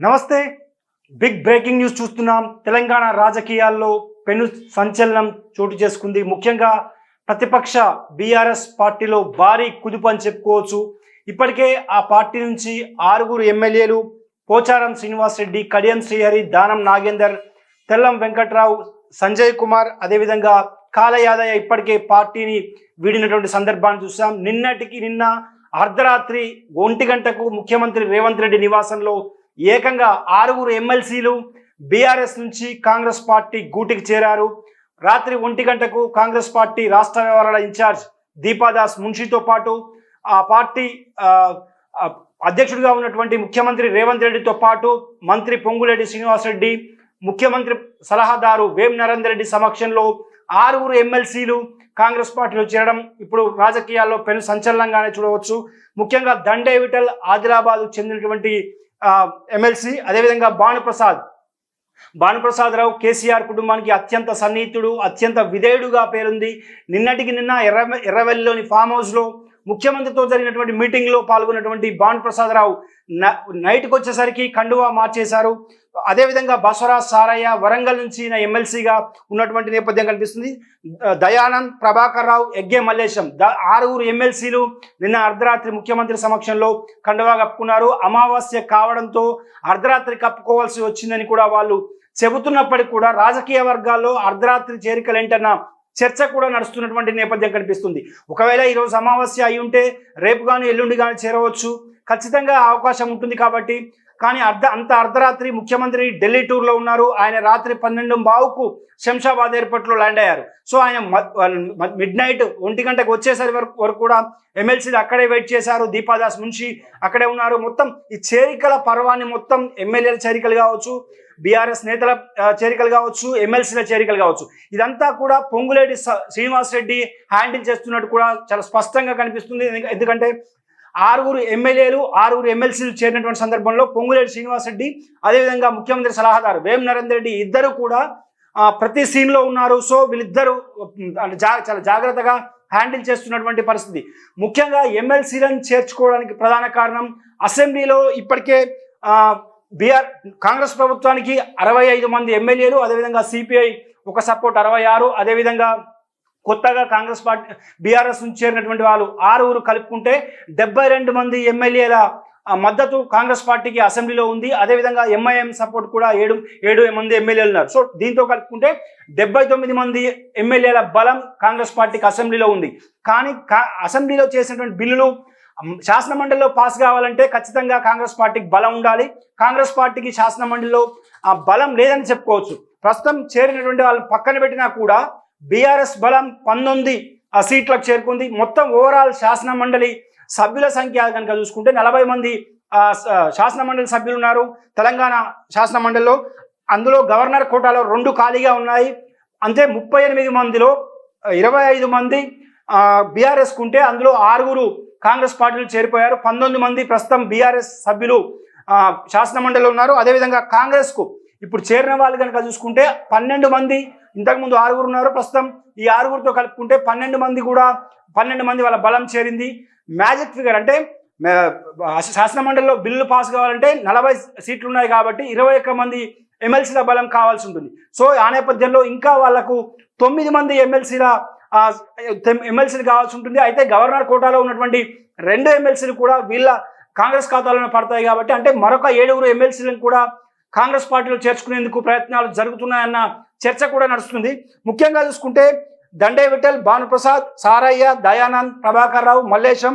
నమస్తే. Big breaking news చూస్తున్నాం. తెలంగాణ రాజకీయాల్లో పెను సంచలనం చోటు చేసుకుంది. ముఖ్యంగా ప్రతిపక్ష బీఆర్ఎస్ పార్టీలో భారీ కుదుపు అని చెప్పుకోవచ్చు. ఇప్పటికే ఆ పార్టీ నుంచి ఆరుగురు ఎమ్మెల్యేలు పోచారం శ్రీనివాస్ రెడ్డి కడియం శ్రీహరి దానం నాగేందర్ తెల్లం వెంకట్రావు సంజయ్ కుమార్ అదేవిధంగా కాల యాదయ్య ఇప్పటికే పార్టీని వీడినటువంటి సందర్భాన్ని చూసాం నిన్నటికి నిన్న అర్ధరాత్రి ఒంటి గంటకు ముఖ్యమంత్రి రేవంత్ రెడ్డి నివాసంలో ఏకంగా ఆరుగురు ఎమ్మెల్సీలు బీఆర్ఎస్ నుంచి కాంగ్రెస్ పార్టీ గూటికి చేరారు. రాత్రి ఒంటి గంటకు కాంగ్రెస్ పార్టీ రాష్ట్ర వ్యవహారాల ఇన్ఛార్జ్ దీపాదాస్ మున్షితో పాటు ఆ పార్టీ అధ్యక్షుడిగా ఉన్నటువంటి ముఖ్యమంత్రి రేవంత్ రెడ్డితో పాటు మంత్రి పొంగులేటి శ్రీనివాసరెడ్డి ముఖ్యమంత్రి సలహాదారు వేం నరేందర్ రెడ్డి సమక్షంలో ఆరుగురు ఎమ్మెల్సీలు కాంగ్రెస్ పార్టీలో చేరడం ఇప్పుడు రాజకీయాల్లో పెను సంచలనంగానే చూడవచ్చు. ముఖ్యంగా దండే విఠల్ ఆదిలాబాద్ చెందినటువంటి ఎమ్మెల్సీ అదేవిధంగా భానుప్రసాద్. భానుప్రసాదరావు కేసీఆర్ కుటుంబానికి అత్యంత సన్నిహితుడు అత్యంత విధేయుడుగా పేరుంది. నిన్నటికి నిన్న ఎర్ర ఎర్రవెల్లిలోని ఫామ్ హౌస్లో ముఖ్యమంత్రితో జరిగినటువంటి మీటింగ్లో పాల్గొన్నటువంటి బాండ్ న- నైట్కి వచ్చేసరికి కండువా మార్చేశారు. అదేవిధంగా బసవరాజ్ సారయ్య వరంగల్ నుంచి ఎమ్మెల్సీగా ఉన్నటువంటి నేపథ్యం కనిపిస్తుంది. దయానంద్ ప్రభాకర్ రావు ఎగ్గే మల్లేశం ఆరుగురు ఎమ్మెల్సీలు నిన్న అర్ధరాత్రి ముఖ్యమంత్రి సమక్షంలో కండువా కప్పుకున్నారు. అమావాస్య కావడంతో అర్ధరాత్రి కప్పుకోవాల్సి వచ్చిందని కూడా వాళ్ళు చెబుతున్నప్పటికీ కూడా రాజకీయ వర్గాల్లో అర్ధరాత్రి చేరికలేంటన్న చర్చ కూడా నడుస్తున్నటువంటి నేపథ్యం కనిపిస్తుంది. ఒకవేళ ఈరోజు అమావాస్య అయి ఉంటే రేపు కానీ ఎల్లుండి కానీ చేరవచ్చు. ఖచ్చితంగా అవకాశం ఉంటుంది కాబట్టి. కానీ అర్ధ అంత అర్ధరాత్రి ముఖ్యమంత్రి ఢిల్లీ టూర్లో ఉన్నారు. ఆయన రాత్రి పన్నెండు బావుకు శంషాబాద్ ఎయిర్పోర్ట్లో ల్యాండ్ అయ్యారు. సో ఆయన మిడ్ నైట్ ఒంటి గంటకు వచ్చేసరి వరకు వరకు కూడా ఎమ్మెల్సీలు అక్కడే వెయిట్ చేశారు. దీపాదాస్ మున్షి అక్కడే ఉన్నారు. మొత్తం ఈ చేరికల పర్వాన్ని మొత్తం ఎమ్మెల్యేల చేరికలు కావచ్చు. బీఆర్ఎస్ నేతల చేరికలు కావచ్చు ఎమ్మెల్సీల చేరికలు కావచ్చు. ఇదంతా కూడా పొంగులేటి స- శ్రీనివాస్ రెడ్డి హ్యాండిల్ చేస్తున్నట్టు కూడా చాలా స్పష్టంగా కనిపిస్తుంది. ఎందుకంటే ఆరుగురు ఎమ్మెల్యేలు ఆరుగురు ఎమ్మెల్సీలు చేరినటువంటి సందర్భంలో పొంగులేటి శ్రీనివాస్ రెడ్డి అదేవిధంగా ముఖ్యమంత్రి సలహాదారు వేం నరేందర్ రెడ్డి ఇద్దరు కూడా ప్రతి సీన్లో ఉన్నారు. సో వీళ్ళిద్దరూ అంటే జా చాలా జాగ్రత్తగా హ్యాండిల్ చేస్తున్నటువంటి పరిస్థితి. ముఖ్యంగా ఎమ్మెల్సీలను చేర్చుకోవడానికి ప్రధాన కారణం అసెంబ్లీలో ఇప్పటికే బీఆర్ కాంగ్రెస్ ప్రభుత్వానికి అరవై ఐదు మంది ఎమ్మెల్యేలు అదేవిధంగా సిపిఐ ఒక సపోర్ట్ అరవై ఆరు అదేవిధంగా కొత్తగా కాంగ్రెస్ పార్టీ బీఆర్ఎస్ నుంచి చేరినటువంటి వాళ్ళు ఆరుగురు కలుపుకుంటే డెబ్బై రెండు మంది ఎమ్మెల్యేల మద్దతు కాంగ్రెస్ పార్టీకి అసెంబ్లీలో ఉంది. అదేవిధంగా ఎంఐఎం సపోర్ట్ కూడా ఏడు ఏడు మంది ఎమ్మెల్యేలు ఉన్నారు. సో దీంతో కలుపుకుంటే డెబ్బై తొమ్మిది మంది ఎమ్మెల్యేల బలం కాంగ్రెస్ పార్టీకి అసెంబ్లీలో ఉంది. కానీ కా- అసెంబ్లీలో చేసినటువంటి బిల్లులు శాసన మండలిలో పాస్ కావాలంటే ఖచ్చితంగా కాంగ్రెస్ పార్టీకి బలం ఉండాలి. కాంగ్రెస్ పార్టీకి శాసన మండలిలో ఆ బలం లేదని చెప్పుకోవచ్చు. ప్రస్తుతం చేరినటువంటి వాళ్ళు పక్కన పెట్టినా కూడా బీఆర్ఎస్ బలం పంతొమ్మిది ఆ సీట్లకు చేరుకుంది. మొత్తం ఓవరాల్ శాసన మండలి సభ్యుల సంఖ్య కనుక చూసుకుంటే నలభై మంది ఆ, శాసన మండలి సభ్యులు ఉన్నారు తెలంగాణ శాసన మండలిలో. అందులో గవర్నర్ కోటాలో రెండు ఖాళీగా ఉన్నాయి. అంతే ముప్పై ఎనిమిది మందిలో ఇరవై ఐదు మంది బీఆర్ఎస్ ఉంటే అందులో ఆరుగురు కాంగ్రెస్ పార్టీలు చేరిపోయారు. పంతొమ్మిది మంది ప్రస్తుతం బీఆర్ఎస్ సభ్యులు శాసనమండలిలో శాసన మండలిలో ఉన్నారు. అదేవిధంగా కాంగ్రెస్కు ఇప్పుడు చేరిన వాళ్ళు కనుక చూసుకుంటే పన్నెండు మంది ఇంతకుముందు ఆరుగురు ఉన్నారు. ప్రస్తుతం ఈ ఆరుగురితో కలుపుకుంటే పన్నెండు మంది కూడా పన్నెండు మంది వాళ్ళ బలం చేరింది. మ్యాజిక్ ఫిగర్ అంటే శాసనమండలిలో శాసన మండలిలో బిల్లు పాస్ కావాలంటే నలభై సీట్లు ఉన్నాయి కాబట్టి ఇరవై ఒక్క మంది ఎమ్మెల్సీల బలం కావాల్సి ఉంటుంది. సో ఆ నేపథ్యంలో ఇంకా వాళ్ళకు తొమ్మిది మంది ఎమ్మెల్సీల ఎమ్మెల్సీలు కావాల్సి ఉంటుంది. అయితే గవర్నర్ కోటాలో ఉన్నటువంటి రెండు ఎమ్మెల్సీలు కూడా వీళ్ళ కాంగ్రెస్ ఖాతాలోనే పడతాయి కాబట్టి అంటే మరొక ఏడుగురు ఎమ్మెల్సీలను కూడా కాంగ్రెస్ పార్టీలో చేర్చుకునేందుకు ప్రయత్నాలు జరుగుతున్నాయన్న చర్చ కూడా నడుస్తుంది. ముఖ్యంగా చూసుకుంటే దండే విఠల్ భానుప్రసాద్ సారయ్య దయానంద్ ప్రభాకర్ రావు మల్లేశం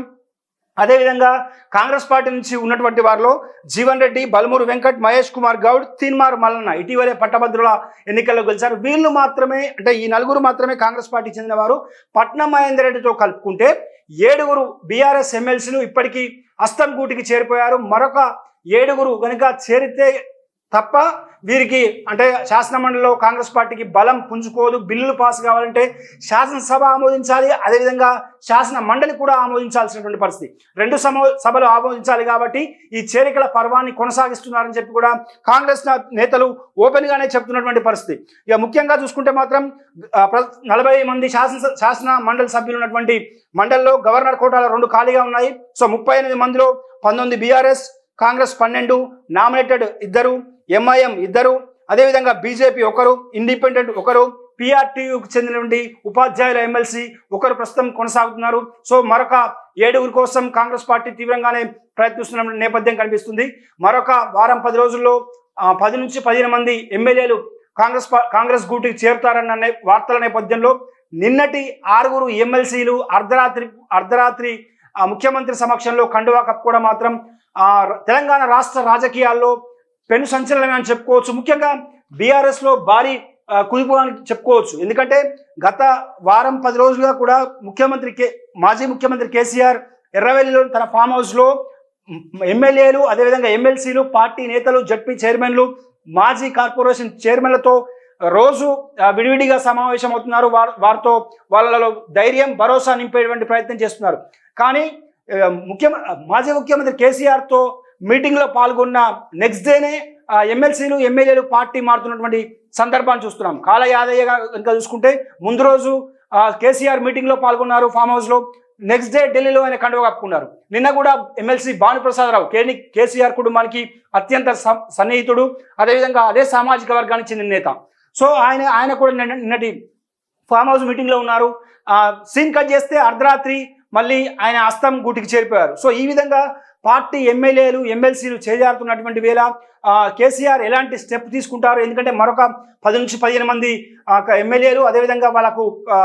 అదేవిధంగా కాంగ్రెస్ పార్టీ నుంచి ఉన్నటువంటి వారిలో జీవన్ రెడ్డి బలమూరు వెంకట్ మహేష్ కుమార్ గౌడ్ తీన్మార్ మల్లన్న ఇటీవలే పట్టభద్రుల ఎన్నికల్లో గెలిచారు. వీళ్ళు మాత్రమే అంటే ఈ నలుగురు మాత్రమే కాంగ్రెస్ పార్టీ చెందిన వారు పట్నం మహేందర్ రెడ్డితో కలుపుకుంటే ఏడుగురు బీఆర్ఎస్ ఎమ్మెల్సీలు ఇప్పటికీ అస్తం గూటికి చేరిపోయారు. మరొక ఏడుగురు కనుక చేరితే తప్ప వీరికి అంటే శాసన మండలిలో కాంగ్రెస్ పార్టీకి బలం పుంజుకోదు బిల్లులు పాస్ కావాలంటే శాసనసభ ఆమోదించాలి అదేవిధంగా శాసన మండలి కూడా ఆమోదించాల్సినటువంటి పరిస్థితి. రెండు సమో సభలు ఆమోదించాలి కాబట్టి ఈ చేరికల పర్వాన్ని కొనసాగిస్తున్నారని చెప్పి కూడా కాంగ్రెస్ నేతలు ఓపెన్ గానే చెప్తున్నటువంటి పరిస్థితి. ఇక ముఖ్యంగా చూసుకుంటే మాత్రం నలభై మంది శాసన శాసన మండలి సభ్యులు ఉన్నటువంటి మండలిలో గవర్నర్ కోటాలో రెండు ఖాళీగా ఉన్నాయి. సో ముప్పై ఎనిమిది మందిలో పంతొమ్మిది బీఆర్ఎస్ కాంగ్రెస్ పన్నెండు నామినేటెడ్ ఇద్దరు. ఎంఐఎం ఇద్దరు అదేవిధంగా బీజేపీ ఒకరు ఇండిపెండెంట్ ఒకరు పిఆర్టీయూకి చెందినటువంటి ఉపాధ్యాయుల ఎమ్మెల్సీ ఒకరు ప్రస్తుతం కొనసాగుతున్నారు. సో మరొక ఏడుగురు కోసం కాంగ్రెస్ పార్టీ తీవ్రంగానే ప్రయత్నిస్తున్న నేపథ్యం కనిపిస్తుంది. మరొక వారం పది రోజుల్లో పది నుంచి పదిహేను మంది ఎమ్మెల్యేలు కాంగ్రెస్ కాంగ్రెస్ గూటికి చేరుతారన్న వార్తల నేపథ్యంలో నిన్నటి ఆరుగురు ఎమ్మెల్సీలు అర్ధరాత్రి అర్ధరాత్రి ఆ, ముఖ్యమంత్రి సమక్షంలో కండువా కప్పుకోవడం మాత్రం తెలంగాణ రాష్ట్ర రాజకీయాల్లో పెను సంచలనమే అని చెప్పుకోవచ్చు. ముఖ్యంగా బీఆర్ఎస్లో భారీ ఆ, అని చెప్పుకోవచ్చు. ఎందుకంటే గత వారం పది రోజులుగా కూడా ముఖ్యమంత్రి కే మాజీ ముఖ్యమంత్రి కేసీఆర్ ఎర్రవెల్లిలో తన ఫామ్ హౌస్లో ఎమ్మెల్యేలు అదేవిధంగా ఎమ్మెల్సీలు పార్టీ నేతలు జడ్పీ చైర్మన్లు మాజీ కార్పొరేషన్ చైర్మన్లతో రోజు విడివిడిగా సమావేశం అవుతున్నారు. వార్- వారితో వాళ్ళలో ధైర్యం భరోసా నింపేటువంటి ప్రయత్నం చేస్తున్నారు. కానీ ముఖ్య మాజీ ముఖ్యమంత్రి కేసీఆర్తో మీటింగ్లో పాల్గొన్న నెక్స్ట్ డేనే ఎమ్మెల్సీలు ఎమ్మెల్యేలు పార్టీ మారుతున్నటువంటి సందర్భాన్ని చూస్తున్నాం. కాల యాదయ్యగా ఇంకా చూసుకుంటే ముందు రోజు కేసీఆర్ మీటింగ్లో పాల్గొన్నారు ఫామ్ హౌస్లో నెక్స్ట్ డే ఢిల్లీలో ఆయన కండువ కప్పుకున్నారు. నిన్న కూడా ఎమ్మెల్సీ భానుప్రసాదరావు కేని కేసీఆర్ కుటుంబానికి అత్యంత సన్నిహితుడు అదేవిధంగా అదే సామాజిక వర్గానికి చెందిన నేత. సో ఆయన ఆయన కూడా నిన్నటి ఫామ్ హౌస్ మీటింగ్లో ఉన్నారు. సీన్ కట్ చేస్తే అర్ధరాత్రి మళ్ళీ ఆయన అస్తం గూటికి చేరిపోయారు. సో ఈ విధంగా పార్టీ ఎమ్మెల్యేలు ఎమ్మెల్సీలు చేజారుతున్నటువంటి వేళ కేసీఆర్ ఎలాంటి స్టెప్ తీసుకుంటారు? ఎందుకంటే మరొక పది నుంచి పదిహేను మంది ఎమ్మెల్యేలు అదేవిధంగా వాళ్ళకు ఆ,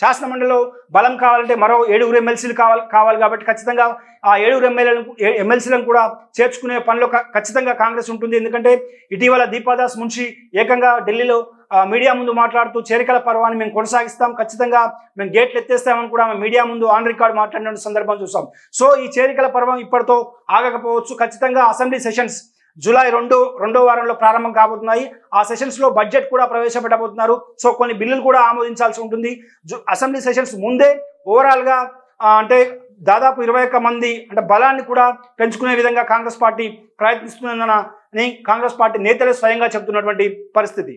శాసన మండలిలో బలం కావాలంటే మరో ఏడుగురు ఎమ్మెల్సీలు కావాలి కావాలి కాబట్టి ఖచ్చితంగా ఆ ఏడుగురు ఎమ్మెల్యేలను ఎమ్మెల్సీలను కూడా చేర్చుకునే పనిలో ఖచ్చితంగా కాంగ్రెస్ ఉంటుంది. ఎందుకంటే ఇటీవల దీపాదాస్ మున్షి ఏకంగా ఢిల్లీలో మీడియా ముందు మాట్లాడుతూ చేరికల పర్వాన్ని మేము కొనసాగిస్తాం. ఖచ్చితంగా మేము గేట్లు ఎత్తేస్తామని కూడా మేము మీడియా ముందు ఆన్ రికార్డ్ మాట్లాడిన సందర్భం చూసాం. సో ఈ చేరికల పర్వం ఇప్పటితో ఆగకపోవచ్చు. ఖచ్చితంగా అసెంబ్లీ సెషన్స్ జూలై రెండు రెండో వారంలో ప్రారంభం కాబోతున్నాయి. ఆ సెషన్స్లో బడ్జెట్ కూడా ప్రవేశపెట్టబోతున్నారు. సో కొన్ని బిల్లులు కూడా ఆమోదించాల్సి ఉంటుంది. జు- అసెంబ్లీ సెషన్స్ ముందే ఓవరాల్గా అంటే దాదాపు ఇరవై ఒక్క మంది అంటే బలాన్ని కూడా పెంచుకునే విధంగా కాంగ్రెస్ పార్టీ ప్రయత్నిస్తుందని కాంగ్రెస్ పార్టీ నేతలే స్వయంగా చెబుతున్నటువంటి పరిస్థితి.